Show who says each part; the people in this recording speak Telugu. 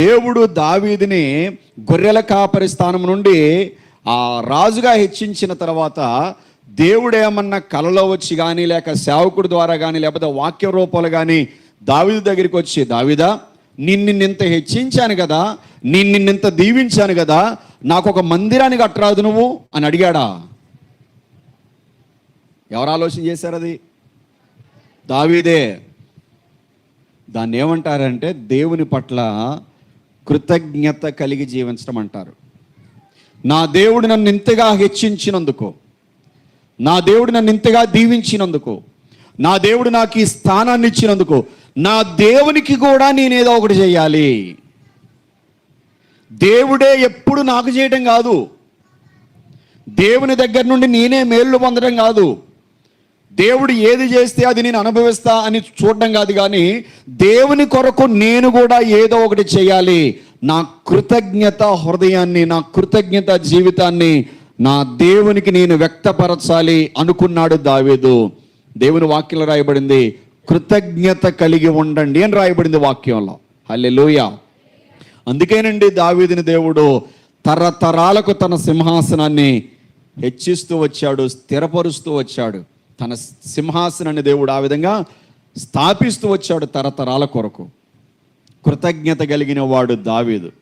Speaker 1: దేవుడు దావీదిని గొర్రెల కాపరి స్థానం నుండి ఆ రాజుగా హెచ్చించిన తర్వాత దేవుడు ఏమన్నా కలలో వచ్చి కానీ లేక సేవకుడి ద్వారా కానీ లేకపోతే వాక్య రూపాలు కానీ దావీదు దగ్గరికి వచ్చి దావీదా ఇంత హెచ్చించాను కదా నిన్నిన్నింత దీవించాను కదా నాకు ఒక మందిరాన్ని కట్టరాదు నువ్వు? అని అడిగాడా. ఎవరు ఆలోచన చేశారు అది? దావీదే. దాన్ని ఏమంటారంటే దేవుని పట్ల కృతజ్ఞత కలిగి జీవించడం అంటారు. నా దేవుడు నన్ను ఇంతగా హెచ్చించినందుకు నా దేవుడు నన్ను ఇంతగా దీవించినందుకు నా దేవుడు నాకు ఈ స్థానాన్ని ఇచ్చినందుకు నా దేవునికి కూడా నేనేదో ఒకటి చేయాలి. దేవుడే ఎప్పుడు నాకు చేయడం కాదు. దేవుని దగ్గర నుండి నేనే మేళ్ళు పొందడం కాదు. దేవుడు ఏది చేస్తే అది నేను అనుభవిస్తా అని చూడడం కాదు కానీ దేవుని కొరకు నేను కూడా ఏదో ఒకటి చేయాలి. నా కృతజ్ఞత హృదయాన్ని నా కృతజ్ఞత జీవితాన్ని నా దేవునికి నేను వ్యక్తపరచాలి అనుకున్నాడు దావీదు. దేవుని వాక్యంలో రాయబడింది కృతజ్ఞత కలిగి ఉండండి అని రాయబడింది వాక్యంలో. హల్లెలూయా. అందుకేనండి దావీదిని దేవుడు తరతరాలకు తన సింహాసనాన్ని హెచ్చిస్తూ వచ్చాడు స్థిరపరుస్తూ వచ్చాడు. తన సింహాసనాన్ని దేవుడు ఆ విధంగా స్థాపిస్తూ వచ్చాడు తరతరాల కొరకు. కృతజ్ఞత కలిగిన వాడు దావీదు.